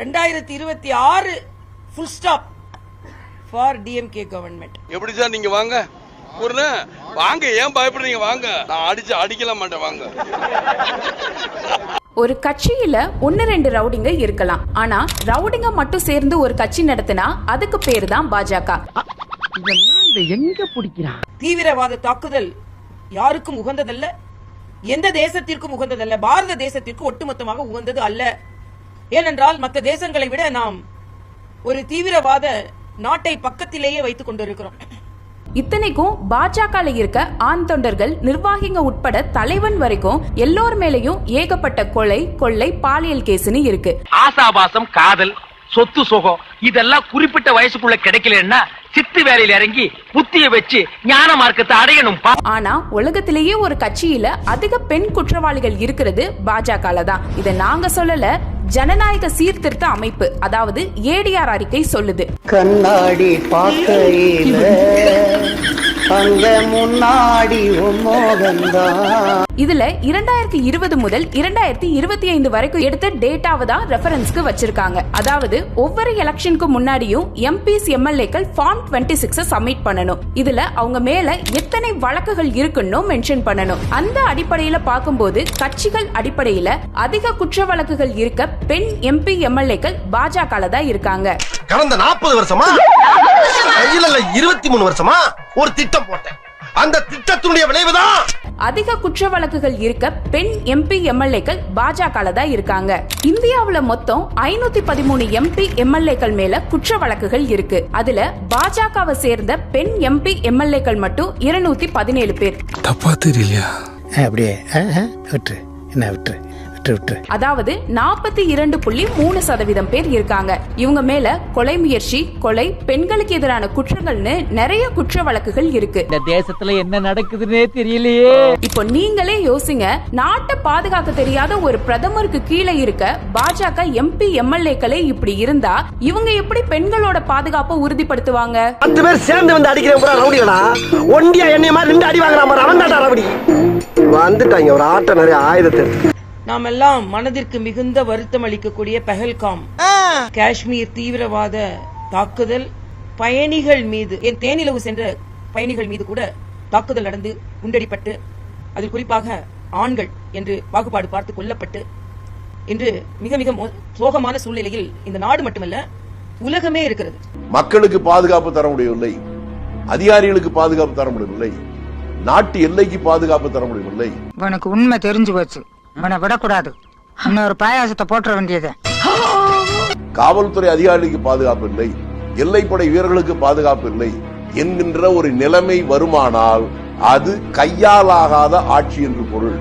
ரெண்டாயிரத்தி இருபத்தி ஆறு full stop for DMK government எப்படி சார் நீங்க வாங்க? வாங்க ஏன் பயப்படுறீங்க? வாங்க. நான் அடிச்சு அடிக்கல மாட்டேன் வாங்க. ஒரு கட்சியில ஒன்னு ரெண்டு ரவுடிங்க இருக்கலாம். ஆனா ரவுடிங்க மட்டும் சேர்ந்து ஒரு கட்சி நடத்தினா அதுக்கு பேரு தான் பாஜக தீவிரவாத தாக்குதல் யாருக்கும் உகந்ததல்ல. எந்த தேசத்திற்கும் உகந்ததல்ல. பாரத தேசத்திற்கு ஒட்டுமொத்தமாக உகந்தது அல்ல. ஏனென்றால் மற்ற தேசங்களை விட நாம் ஒரு தீவிரவாத நாட்டை பக்கத்திலேயே வைத்துக் கொண்டிருக்கிறோம். இத்தனைக்கும் பாஜகல இருக்க ஆண் தொண்டர்கள் நிர்வாகிங்க உட்பட தலைவன் வரைக்கும் எல்லோர் மேலயும் ஏகப்பட்ட கொலை கொள்ளை பாலியல் கேஸ்னு இருக்கு. ஆசாபாசம் காதல் சொத்து சுகம் இதெல்லாம் குறிப்பிட்ட வயசுக்குள்ள கிடைக்கலன்னா சித்து வேலையில இறங்கி புத்திய வச்சு ஞான மார்க்கத்தை அடையணும். ஆனா உலகத்திலேயே ஒரு கட்சியில அதிக பெண் குற்றவாளிகள் இருக்கிறது பாஜகல தான். இதை நாங்க சொல்லல ஜனநாயக சீர்திருத்த அமைப்பு அதாவது ஏடிஆர் அறிக்கை சொல்லுது. கண்ணாடி பார்க்கையில அங்க முன்னாடி இதுல இரண்டாயிரத்தி இருபது முதல் இரண்டாயிரத்தி இருபத்தி ஐந்து வரைக்கும் எடுத்த டேட்டாவை தான் ரெஃபரன்ஸ்க்கு வச்சிருக்காங்க. அதாவது ஒவ்வொரு எலெக்ஷனுக்கு முன்னாடியும் எம்பிஸ் எம்எல்ஏக்கள் ஃபார்ம் டுவெண்ட்டி சிக்ஸ் சப்மிட் பண்ணணும். இதுல அவங்க மேல எத்தனை வழக்குகள் இருக்குன்னு மென்ஷன் பண்ணணும். அந்த அடிப்படையில பார்க்கும்போது கட்சிகள் அடிப்படையில அதிக குற்ற வழக்குகள் இருக்க பெண் எம்பி எம்எல்ஏக்கள் பாஜக தான் இருக்காங்க. கடந்த நாற்பது வருஷமா? இல்ல இல்ல இருபத்தி மூணு வருஷமா? ஒரு திட்டம் போட்டேன். அந்த திட்டத்தினுடைய விளைவுதான் அதிக குற்ற வழக்குகள் இருக்க பெண் எம்பி எம்எல்ஏக்கள் பாஜக தான் இருக்காங்க. இந்தியாவுல மொத்தம் ஐநூத்தி பதிமூணு எம்பி எம்எல்ஏக்கள் மேல குற்ற வழக்குகள் இருக்கு. அதுல பாஜகவை சேர்ந்த பெண் எம்பி எம்எல்ஏக்கள் மட்டும் இருநூத்தி பதினேழு பேர். தப்பா தெரியலையா? அப்படியே விட்டுரு. என்ன விட்டுரு? விட்டுரு அதாவது நாற்பத்தி இரண்டு புள்ளி மூணு சதவீதம் பேர் இருக்காங்க. இவங்க மேல கொலை முயற்சி கொலை பெண்களுக்கு எதிரான குற்றங்கள்னு நிறைய குற்ற வழக்குகள் இருக்கு. இந்த தேசத்துல என்ன நடக்குதுன்னே தெரியலையே. இப்போ நீங்களே யோசிங்க நாட்டை பாதுகாக்க தெரியாத ஒரு பிரதமருக்கு கீழே இருக்க பாஜக எம்பி எம்எல்ஏக்களே இப்படி இருந்தா இவங்க எப்படி பெண்களோட பாதுகாப்பை உறுதிப்படுத்துவாங்க? பத்து பேர் சேர்ந்து வந்து அடிக்கிறேன் ரவுடிகளா? ஒண்டியா என்னைய மாதிரி ரெண்டு அடி வாங்குறான் அவன் தான்டா ரவுடி. வந்துட்டாங்க ஒரு ஆட்ட நிறைய ஆயுதத்தை. நாம் எல்லாம் மனதிற்கு மிகுந்த வருத்தம் அளிக்கக்கூடிய பெஹல்காம். காஷ்மீர் தீவிரவாத தாக்குதல் பயணிகள் மீது என் தேனிலவு சென்ற பயணிகள் மீது கூட தாக்குதல் நடந்து குண்டடிப்பட்டு அதில் குறிப்பாக ஆண்கள் என்று பாகுபாடு பார்த்து கொல்லப்பட்டு இன்று மிக மிக சோகமான சூழ்நிலையில் இந்த நாடு மட்டுமல்ல உலகமே இருக்கிறது. மக்களுக்கு பாதுகாப்பு தர முடியவில்லை. அதிகாரிகளுக்கு பாதுகாப்பு தர முடியவில்லை. நாட்டு எல்லைக்கு பாதுகாப்பு தர முடியவில்லை. உனக்கு உண்மை தெரிஞ்சு போச்சு. உன்னை விடக்கூடாது. இன்னொரு பாயாசத்தை போட்டுற வேண்டியது. காவல்துறை அதிகாரிகளுக்கு பாதுகாப்பு இல்லை. எல்லைப்படை வீரர்களுக்கு பாதுகாப்பு இல்லை என்கின்ற ஒரு நிலைமை வருமானால் அது கையாலாகாத ஆட்சி என்று பொருள்.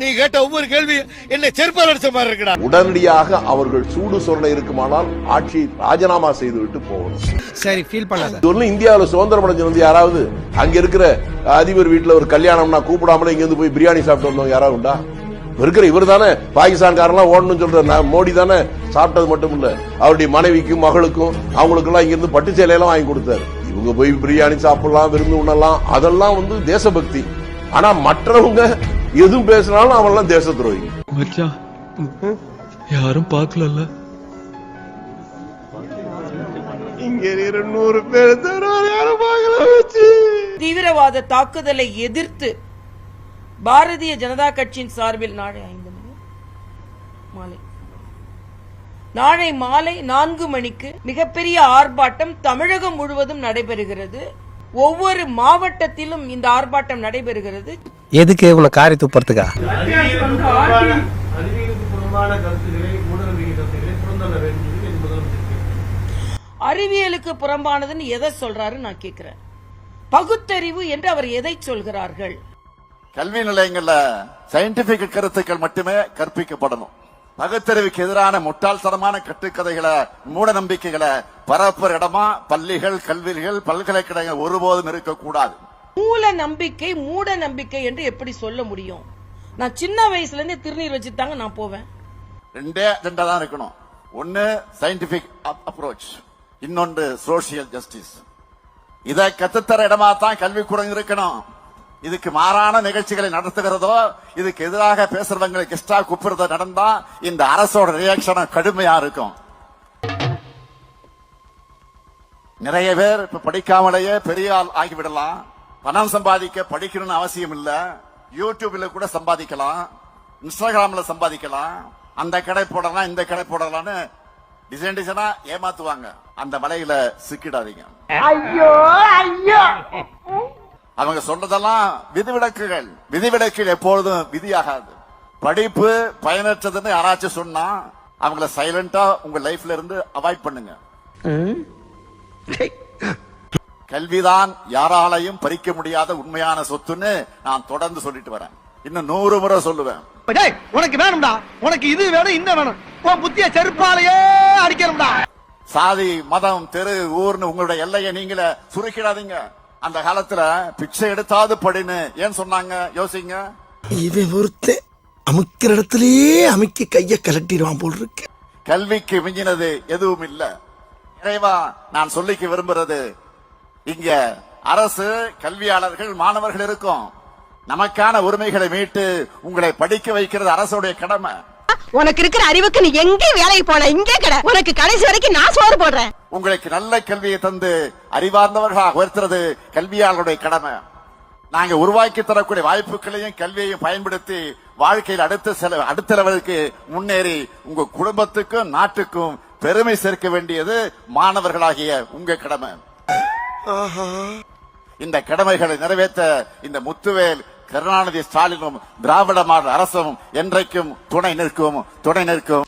நீ கேட்ட ஒவ்வொரு கேள்வி என்ன செருப்பால் அடிச்ச மாதிரி இருக்கடா. உடனடியாக அவர்கள் சூடு சொரணை இருக்குமானால் ஆட்சியை ராஜினாமா செய்துவிட்டு போகணும். சரி ஃபீல் பண்ணாத. இது ஒண்ணும் இந்தியாவுல சுதந்திரம் அடைஞ்சு வந்து யாராவது அங்க இருக்கிற அதிபர் வீட்டுல ஒரு கல்யாணம்னா கூப்பிடாமலே இங்க இருந்து போய் பிரியாணி சாப்பிட்டு வந்தவங்க யாராவது உண்டா? இருக்கிற இவர் தானே பாகிஸ்தான்காரெல்லாம் ஓடணும்னு சொல்ற மோடி தானே சாப்பிட்டது மட்டும் இல்ல அவருடைய மனைவிக்கும் மகளுக்கும் அவங்களுக்கு எல்லாம் இங்க இருந்து பட்டு சேலையெல்லாம் வாங்கி கொடுத்தாரு. இவங்க போய் பிரியாணி சாப்பிடலாம் விருந்து உண்ணலாம் அதெல்லாம் வந்து தேசபக்தி. ஆனா மற்றவங்க எதுவும் பேசினாலும் அவன்லாம் தேச துரோகி மச்சான் யாரும் பார்க்கலல்ல. இங்க இருக்கிற நூறு பேர் யாரும் பார்க்கல வச்சு தீவிரவாத தாக்குதலை எதிர்த்து பாரதிய ஜனதா கட்சியின் சார்பில் நாளை ஐந்து மணி மாலை. நாளை மாலை நான்கு மணிக்கு மிகப்பெரிய ஆர்ப்பாட்டம் தமிழகம் முழுவதும் நடைபெறுகிறது. ஒவ்வொரு மாவட்டத்திலும் இந்த ஆர்ப்பாட்டம் நடைபெறுகிறது. எதுக்கு உன்னை காரி துப்புறதுக்கா? அறிவியலுக்கு புறம்பானதுன்னு எதை சொல்றாரு நான் கேட்கிறேன் பகுத்தறிவு என்று அவர் எதை சொல்கிறார்கள்? கல்வி நிலையங்கள்ல சயின்டிபிக் கருத்துக்கள் மட்டுமே கற்பிக்கப்படணும். பகுத்தறிவுக்கு எதிரான முட்டாள்தனமான கட்டுக்கதைகளை மூட நம்பிக்கைகளை பரப்புற இடமா பள்ளிகள் கல்விகள் பல்கலைக்கழகங்கள் ஒருபோதும் இருக்கக்கூடாது. மூல நம்பிக்கை மூட நம்பிக்கை என்று எப்படி சொல்ல முடியும்? நான் சின்ன வயசுல இருந்து திருநீர் வச்சுட்டாங்க நான் போவேன். ரெண்டே ரெண்டா தான் இருக்கணும். ஒன்னு சயின்டிபிக் அப்ரோச் இன்னொன்று சோசியல் ஜஸ்டிஸ் இதை கத்துத்தர இடமா தான் கல்விக்கூடம் இருக்கணும். இதுக்கு மாறான நிகழ்ச்சிகளை நடத்துகிறதோ இதுக்கு எதிராக பேசுறவங்களை கெஸ்டா கூப்பிடுறதோ நடந்தா இந்த அரசோட ரியாக்ஷன் கடுமையா இருக்கும். நிறைய பேர் இப்ப படிக்காமலேயே பெரிய ஆள் ஆகிவிடலாம். பணம் சம்பாதிக்க படிக்கணும்னு அவசியம் இல்ல. யூடியூப்ல கூட சம்பாதிக்கலாம். இன்ஸ்டாகிராம்ல சம்பாதிக்கலாம். அந்த கடை போடலாம் இந்த கடை போடலாம்னு டிசைன் டிசைனா ஏமாத்துவாங்க. அந்த வலையில சிக்கிடாதீங்க. ஐயோ ஐயோ! அவங்க சொன்னதெல்லாம் விதிவிலக்குகள். விதிவிலக்குகள் எப்பொழுதும் விதியாகாது. படிப்பு பயனற்றதுன்னு யாராச்சும் சொன்னா அவங்கள சைலண்டா உங்க லைஃப்ல இருந்து அவாய்ட் பண்ணுங்க. கல்விதான் யாராலையும் பறிக்க முடியாத உண்மையான சொத்துன்னு நான் தொடர்ந்து சொல்லிட்டு வரேன். இன்னும் நூறு முறை சொல்லுவேன். டேய் உனக்கு வேணும்டா. உனக்கு இது வேணும் இந்த வேணும். உன் புத்திய செருப்பாலேயே அடிக்கணும்டா. சாதி மதம் தெரு ஊர்னு உங்களுடைய எல்லையை நீங்களே சுருக்கிடாதீங்க. அந்த காலத்துல பிச்சை எடுத்தாது படின்னு ஏன் சொன்னாங்க? யோசிங்க. இவன் ஒருத்தன் அமுக்கிற இடத்துலயே அமுக்கி கைய கலட்டிடுவான் போல் இருக்கு கல்விக்கு மிஞ்சினது எதுவும் இல்ல. இறைவா நான் சொல்லிக்க விரும்புறது இங்க அரசு கல்வியாளர்கள் மாணவர்கள் இருக்கும். நமக்கான உரிமைகளை மீட்டு உங்களை படிக்க வைக்கிறது அரசுடைய கடமை. உனக்கு இருக்கிற அறிவுக்கு நீ எங்க வேலைக்கு போன இங்கே கடை. உனக்கு கடைசி வரைக்கும் நான் சோறு போடுறேன். உங்களுக்கு நல்ல கல்வியை தந்து அறிவார்ந்தவர்களாக உயர்த்துறது கல்வியாளருடைய கடமை. நாங்க உருவாக்கி தரக்கூடிய வாய்ப்புகளையும் கல்வியையும் பயன்படுத்தி வாழ்க்கையில் அடுத்த செல அடுத்த லெவலுக்கு முன்னேறி உங்க குடும்பத்துக்கும் நாட்டுக்கும் பெருமை சேர்க்க வேண்டியது மாணவர்களாகிய உங்க கடமை. இந்த கடமைகளை நிறைவேற்ற இந்த முத்துவேல் கருணாநிதி ஸ்டாலினும் திராவிட மாடல் அரசும் என்றைக்கும் துணை நிற்கும் துணை நிற்கும்.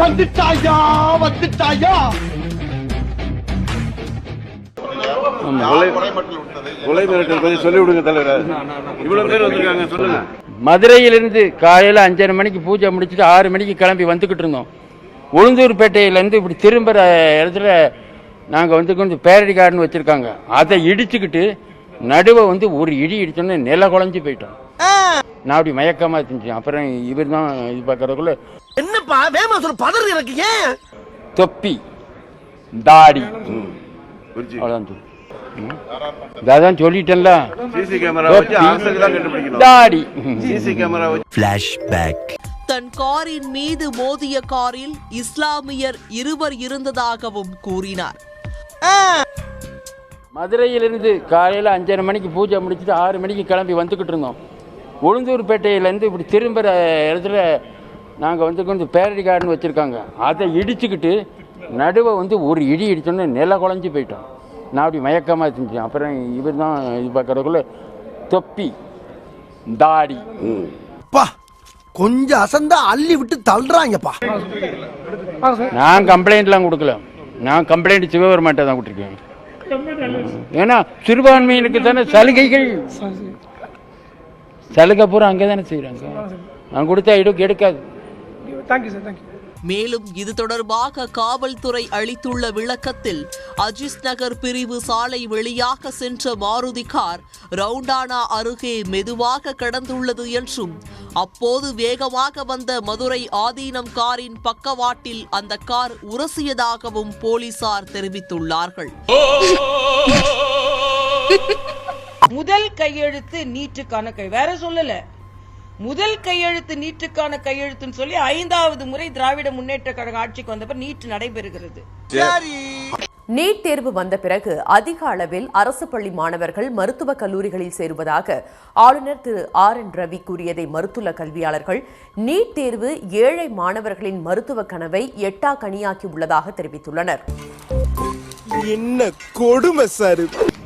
வந்துட்டாயா வந்துட்டாயா? கொலை மிரட்டல் பத்தி சொல்லி விடுங்க தலைவர். இவ்வளவு பேர் வந்திருக்காங்க சொல்லுங்க. மதுரையிலிருந்து காலையில் அஞ்சரை மணிக்கு பூஜை முடிச்சுட்டு ஆறு மணிக்கு கிளம்பி வந்துக்கிட்டு இருந்தோம். உளுந்தூர்பேட்டையிலேருந்து இப்படி திரும்புகிற இடத்துல நாங்கள் வந்து கொஞ்சம் பேரடி கார்டன் வச்சுருக்காங்க. அதை இடிச்சுக்கிட்டு நடுவை வந்து ஒரு இடி இடிச்சோன்னே நில குழஞ்சி போயிட்டோம். நான் அப்படி மயக்கமாக செஞ்சேன் அப்புறம் இவர் தான் இது பார்க்கறதுக்குள்ள என்னப்பா வேமா சொல்ல பதறு எனக்கு ஏன் தொப்பி தாடி. அவ்வளோதான். அதான் சொல்லிட்டேன்ல. சிசி கேமரா வச்சு அரசுக்கு தான் கண்டுபிடிக்கணும். தாடி சிசி கேமரா வச்சு தன் காரின் மீது மோதிய காரில் இஸ்லாமியர் இருவர் இருந்ததாகவும் கூறினார். மதுரையிலிருந்து காலையில் அஞ்சரை மணிக்கு பூஜை முடிச்சுட்டு ஆறு மணிக்கு கிளம்பி வந்துக்கிட்டு இருந்தோம். உளுந்தூர்பேட்டையிலேருந்து இப்படி திரும்புகிற இடத்துல நாங்கள் வந்து கொஞ்சம் பேரடி கார்டன் வச்சுருக்காங்க. அதை இடிச்சுக்கிட்டு நடுவை வந்து ஒரு இடி இடிச்சோன்னே நில குழஞ்சி போயிட்டோம். நான் அப்படி மயக்கமாக செஞ்சேன் அப்புறம் இவர் தான் இது பார்க்கறதுக்குள்ள தொப்பி தாடி. பா கொஞ்சம் அசந்தா அள்ளி விட்டு தள்ளுறாங்கப்பா. நான் கம்ப்ளைண்ட்லாம் கொடுக்கல. நான் கம்ப்ளைண்ட் சிவபெருமாட்டை தான் கொடுத்துருக்கேன். ஏன்னா சிறுபான்மையினுக்கு தானே சலுகைகள். சலுகை பூரா அங்கே தானே செய்கிறாங்க நான் கொடுத்தா இடம் எடுக்காது மேலும் இது தொடர்பாக காவல்துறை அளித்துள்ள விளக்கத்தில் அஜிஸ் நகர் பிரிவு சாலை வெளியாக சென்ற மாருதி கார் ரவுண்டானா அருகே மெதுவாக கடந்துள்ளது என்றும் அப்போது வேகமாக வந்த மதுரை ஆதீனம் காரின் பக்கவாட்டில் அந்த கார் உரசியதாகவும் போலீசார் தெரிவித்துள்ளார்கள். முதல் கையெழுத்து நீட்டுக்கான கை. வேற சொல்லல. முதல் கையெழுத்து நீட்டுக்கான கையெழுத்துன்னு சொல்லி ஐந்தாவது முறை திராவிட முன்னேற்ற கழக ஆட்சிக்கு வந்தப்ப நீட் நடைபெறுகிறது. நீட் தேர்வு வந்த பிறகு அதிக அளவில் அரசு பள்ளி மாணவர்கள் மருத்துவக் கல்லூரிகளில் சேருவதாக ஆளுநர் திரு ஆர் என் ரவி கூறியதை மறுத்துள்ள கல்வியாளர்கள் நீட் தேர்வு ஏழை மாணவர்களின் மருத்துவ கனவை எட்டா கனியாக்கி உள்ளதாக தெரிவித்துள்ளனர். என்ன கொடுமை சார்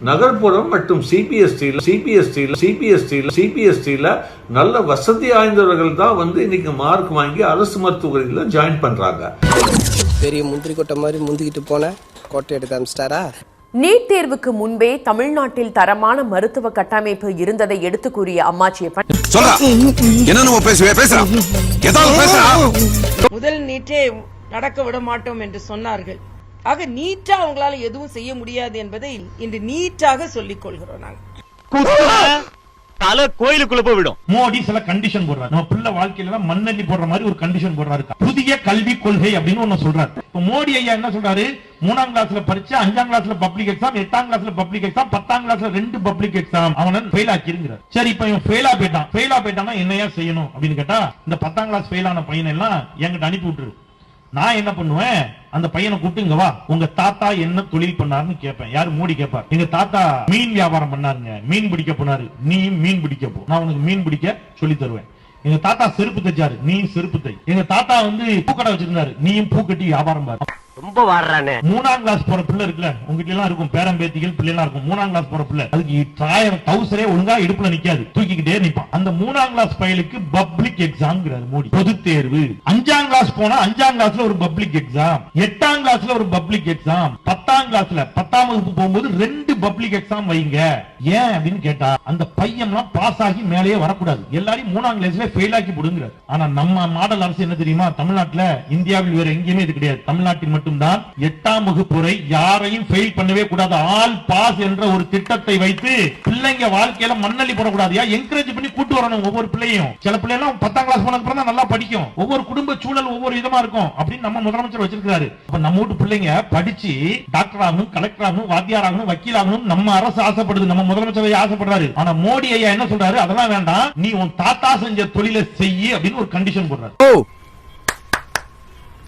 நகர்ப்புறம் மற்றும் சிபிஎஸ்டி சிபிஎஸ்டி சிபிஎஸ்டி சிபிஎஸ்டில நல்ல வசதி வாய்ந்தவர்கள் தான் வந்து இன்னைக்கு மார்க் வாங்கி அரசு மருத்துவமனையில் ஜாயின் பண்றாங்க. பெரிய முந்திரி கொட்டை மாதிரி முந்திக்கிட்டு போன கோட்டை எடுத்து அமிச்சிட்டாரா நீட் தேர்வுக்கு முன்பே தமிழ்நாட்டில் தரமான மருத்துவ கட்டமைப்பு இருந்ததை எடுத்து கூறிய அம்மாச்சியப்பன் முதல் நீட்டே நடக்க விட மாட்டோம் என்று சொன்னார்கள். ஆக நீட்டா அவங்களால எதுவும் செய்ய முடியாது என்பதை இன்று நீட்டாக சொல்லிக் கொள்கிறோம் நாங்கள். தலை கோயிலுக்குள்ள போய் விடும். மோடி சில கண்டிஷன் போடுறாரு. நம்ம பிள்ளை வாழ்க்கையில மண்ணள்ளி போடுற மாதிரி ஒரு கண்டிஷன் போடுறாரு. புதிய கல்வி கொள்கை அப்படின்னு ஒண்ணு சொல்றாரு. இப்ப மோடி ஐயா என்ன சொல்றாரு? மூணாம் கிளாஸ்ல படிச்சு அஞ்சாம் கிளாஸ்ல பப்ளிக் எக்ஸாம் எட்டாம் கிளாஸ்ல பப்ளிக் எக்ஸாம் பத்தாம் கிளாஸ்ல ரெண்டு பப்ளிக் எக்ஸாம் அவன ஃபெயில் ஆக்கிருங்கிறார். சரி இப்ப இவன் ஃபெயிலா போயிட்டான். ஃபெயிலா போயிட்டான்னா என்னையா செய்யணும் அப்படின்னு கேட்டா இந்த பத்தாம் கிளாஸ் ஃபெயில் ஆன பையன் எல்லாம் என்கிட்ட அனுப்பி விட்டுரு. நான் என்ன பண்ணுவேன்? அந்த பையனை கூப்பிட்டு இங்க வா. உங்க தாத்தா என்ன தொழில் பண்ணாருன்னு கேட்பேன். யாரு? மோடி கேட்பார். எங்க தாத்தா மீன் வியாபாரம் பண்ணாருங்க. மீன் பிடிக்க போனாரு. நீயும் மீன் பிடிக்க போ. நான் உனக்கு மீன் பிடிக்க சொல்லி தருவேன். எங்க தாத்தா செருப்பு தைச்சாரு. நீயும் செருப்பு தை. எங்க தாத்தா வந்து பூக்கடை வச்சிருந்தாரு. நீயும் பூ கட்டி வியாபாரம் பாரு. ரொம்ப வாடுறானே. மூணாம் கிளாஸ் போற பிள்ளை இருக்குல்ல உங்ககிட்ட எல்லாம் இருக்கும் பேரம் பேத்திகள் பிள்ளை எல்லாம் இருக்கும் மூணாம் கிளாஸ் போற பிள்ளை. அதுக்கு ஆயிரம் டவுசரே ஒழுங்கா இடுப்புல நிக்காது தூக்கிக்கிட்டே நிப்பான். அந்த மூணாம் கிளாஸ் பயலுக்கு பப்ளிக் எக்ஸாம் மோடி. பொது தேர்வு. அஞ்சாம் கிளாஸ் போனா அஞ்சாம் கிளாஸ்ல ஒரு பப்ளிக் எக்ஸாம் எட்டாம் கிளாஸ்ல ஒரு பப்ளிக் எக்ஸாம் பத்தாம் கிளாஸ்ல பத்தாம் வகுப்பு போகும்போது ரெண்டு பப்ளிக் எக்ஸாம் வைங்க. ஏன் அப்படின்னு கேட்டா அந்த பையன்லாம் பாஸ் ஆகி மேலேயே வரக்கூடாது. எல்லாரையும் மூணாம் கிளாஸ்ல ஃபெயில் ஆக்கி ஆனா நம்ம மாடல் அரசு என்ன தெரியுமா? தமிழ்நாட்டுல இந்தியாவில் வேற எங்கேயுமே இது கிடையாது. தமிழ்நாட்டில் மட்டும் மட்டும்தான் எட்டாம் வகுப்பு வரை யாரையும் ஃபெயில் பண்ணவே கூடாது. ஆல் பாஸ் என்ற ஒரு திட்டத்தை வைத்து பிள்ளைங்க வாழ்க்கையில மண்ணள்ளி போடக்கூடாது. என்கரேஜ் பண்ணி கூட்டு வரணும் ஒவ்வொரு பிள்ளையும். சில பிள்ளை பத்தாம் கிளாஸ் போனதுக்கு அப்புறம் தான் நல்லா படிக்கும். ஒவ்வொரு குடும்ப சூழல் ஒவ்வொரு விதமா இருக்கும் அப்படின்னு நம்ம முதலமைச்சர் வச்சிருக்காரு அப்ப நம்ம வீட்டு பிள்ளைங்க படிச்சு டாக்டர் ஆகணும் கலெக்டர் ஆகணும் வாத்தியார் ஆகணும் வக்கீல் ஆகணும் நம்ம அரசு ஆசைப்படுது. நம்ம முதலமைச்சர் ஆசைப்படுறாரு. ஆனா மோடி ஐயா என்ன சொல்றாரு? அதெல்லாம் வேண்டாம். நீ உன் தாத்தா செஞ்ச தொழிலை செய்யி அப்படின்னு ஒரு கண்டிஷன் போடுறாரு.